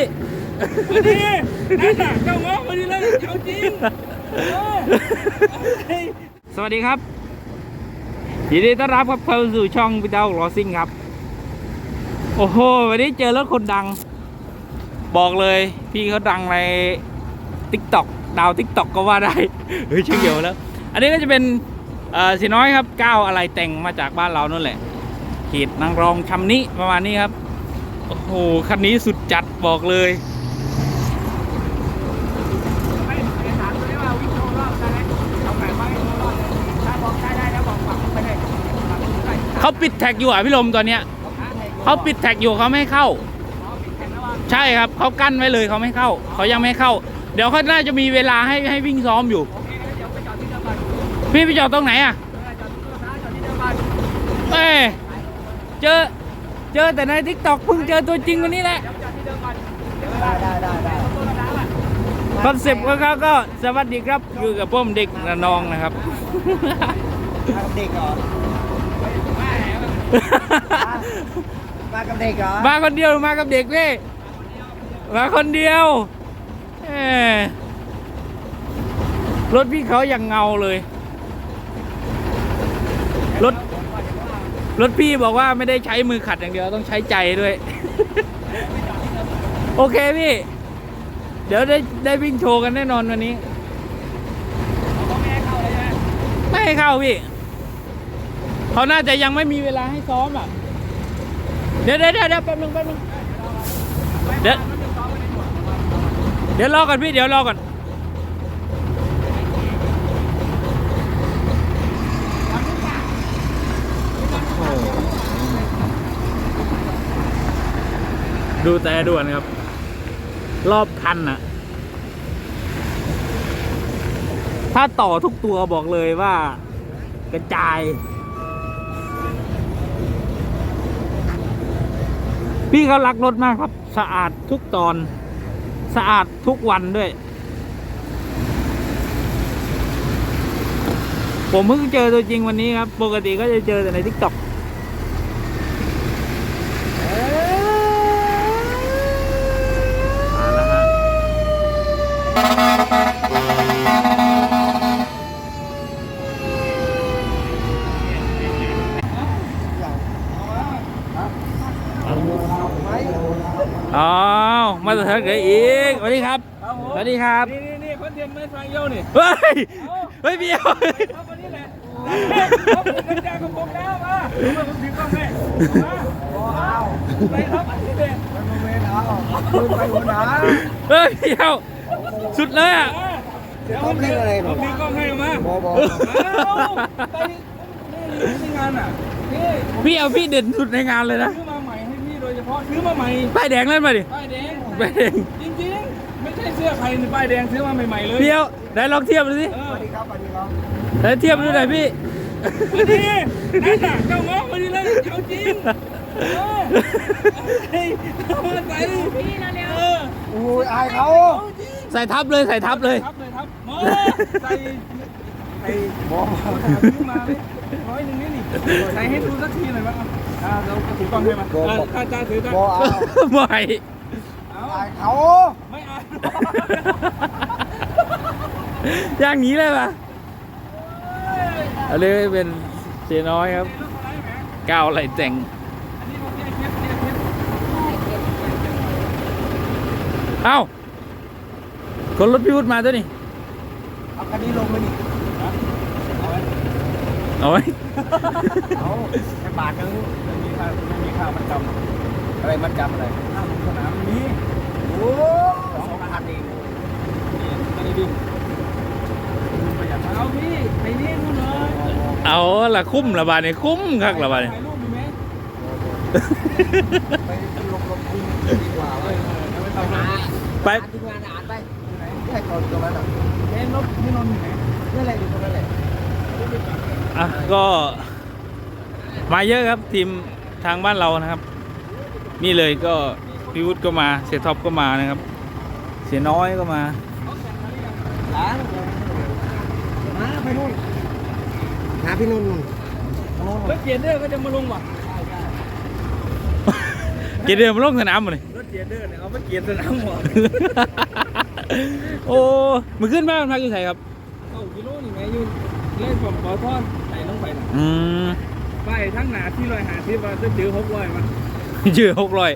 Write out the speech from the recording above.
พี่มาดีนั่นน่ะเจ้าง้อมาดีเลยเอาจริงเออเฮ้ยสวัสดีครับ ยินดีต้อนรับครับเข้าสู่ช่องพี่ดาวรอซิ่งครับ โอ้โห วันนี้เจอรถคนดัง บอกเลยพี่เขาดังใน t ิ k t o k ดาว t ิ k t o k ก็ว่าได้ เฮ้ยชื่อเดียวแล้ว อันนี้ก็จะเป็นเอ่อสีน้อยครับก้าวอะไรแต่งมาจากบ้านเรานั่นแหละเขตนางรองชำนิประมาณนี้ครับ โอ้โห คันนี้สุดจัดบอกเลย เขาปิดแท็กอยู่อะพี่ลมตอนเนี้ยเขาปิดแท็กอยู่เขาไม่ให้เข้า ใช่ครับเขากั้นไว้เลยเขาไม่เข้า เขายังไม่เข้า เดี๋ยวเขาน่าจะมีเวลาให้ให้วิ่งซ้อมอยู่ พี่ไปจอดตรงไหนอะเออจอดที่เจอ เดิมก่อนเอ้ยเจอเจอแต่ในทิกตอกเพิ่งเจอตัวจริงวันนี้แหละเดี๋ยวไปจอดที่เดิมก่อนเดี๋ยวได้ได้ได้ได้ต้นน้ำอะคอนเซ็ปต์ของเขาก็สวัสดีครับอยู่กับผมเด็กระนองนะครับมากับเด็กเหรอมากับเด็กเหรอมาคนเดียวหรือมากับเด็กพี่มาคนเดียวเอ้ยรถพี่เขาอย่างเงาเลย รถ รถพี่บอกว่าไม่ได้ใช้มือขัดอย่างเดียวต้องใช้ใจด้วย โอเคพี่ เดี๋ยวได้ได้วิ่งโชว์กันแน่นอนวันนี้ไม่ให้เข้าเลยใช่ไหมไม่เข้าพี่เขาน่าจะยังไม่มีเวลาให้ซ้อมอะเดี๋ยวเดี๋ยวเดี๋ยวเดี๋ยวแป๊บนึงแป๊บนึงเดี๋ยวเดี๋ยวรอก่อนพี่เดี๋ยวรอก่อน ดูแต่ด่วนครับ รอบคันอะถ้าต่อทุกตัวบอกเลยว่ากระจาย พี่เขารักรถมากครับ สะอาดทุกตอน สะอาดทุกวันด้วย ผมเพิ่งเจอตัวจริงวันนี้ครับ ปกติก็จะเจอแต่ในทิกตอก อ้าวมาจากทางไหนอีกสวัสดีครับครับผมสวัสดีครับนี่นี่นี่คอนเทนต์ไม่ฟังเยี่ยวนี่เฮ้ยเฮ้ยเบี้ยวครับวันนี้แหละครับผมกันแจกของผมแล้วมาผมมาผมถือกล้องให้มาว้าวไปครับอันนี้แหละเวนเอาคุณไปหัวหนาเฮ้ยเบี้ยวสุดเลยอะเดี๋ยวผมถือผมถือกล้องให้มาบอบอเอาไปนี่นี่งานอะนี่ผมพี่เอาพี่เด่นสุดในงานเลยนะ ฉพาะซื้อมาใหม่ป้ายแดงเล่นมาดิป้ายแดงป้ายแดงจริงๆ ไม่ใช่เสื้อใครในป้ายแดงซื้อมาใหม่ๆเลยเบี้ยวไหนลองเทียบดูสิเอสอวัสดีครับสวัสดีครับไหนเทียบดูหน่อยพี่มาดีนั่นน่ะเจ้าง้อมาดีเลยเอาจริงเออเฮ้ยเอามาใส่พี่นะเนี่ยเออโอ้ยอายเขาเอาจริงใส่ทับเลยใส่ทับเลยทับเลยทับมาใส่ ไอ้บอหาซื้อมาเลยร้อยหนึ่งนี่นี่ใส่ให้ดูสักทีหน่อยมั้งอ่าเราถือกล้องให้มาอ่าข้าจ้าถือจ้าบอเอาไม่เอายเขาไม่อาอย่างนี้เลยป่ะอันนี้เป็นเสียน้อยครับก้าวอะไรแต่งเอ้าคนรถพิวุฒมาตัวยนี้เอาคันนี้ลงมาดิ เอาไว้เอาไว้เอาแค่บาทนึงไม่มีค่าไม่มีค่าประจำอะไรมันจำอะไรค่าลงสนามนี้โอ้สองพันเองนี่ไม่ได้ดิ้นประหยัดเอาพี่ไอ้นี่นู่นเลยเอาละคุ้มละบาทนี่คุ้มคักละบาทนี่ถ่ายรูปมีไหมไปลงลงทุนดีกว่าเอเว้อยเออยังไม่ทำเลยไปทีมงานอ่านไปแค่ตอนตรงนั้นอะเอ๊ะรถพี่นนท์อยู่ไหนนี่แหละอยู่ตรงนั้นแหละ อะก็มาเยอะครับทีมทางบ้านเรานะครับ นี่เลยก็พิวุฒก็มาเสียท็อปก็มานะครับ เสียน้อยก็มาล้างมาไปนู่นหาพี่นุ่นนู่นแล้วเกียรติเด้อก็จะมาลงว่ะเกกียร์เดินมาลงสนามมาเลยรถเกียร์เดินเนี่ยเอาไปเกียร์สนามหมอกโอ้มือขึ้นมามันพักอยู่ไสครับเก้ากิโลนี่ไงอยุ่ เล่นผมขอทอนไหนลงไปน่ะอืมไปทั้งหนาที่ลอยหาที่ว่าจะเจอหกร้อยมันชื่อหกร้อย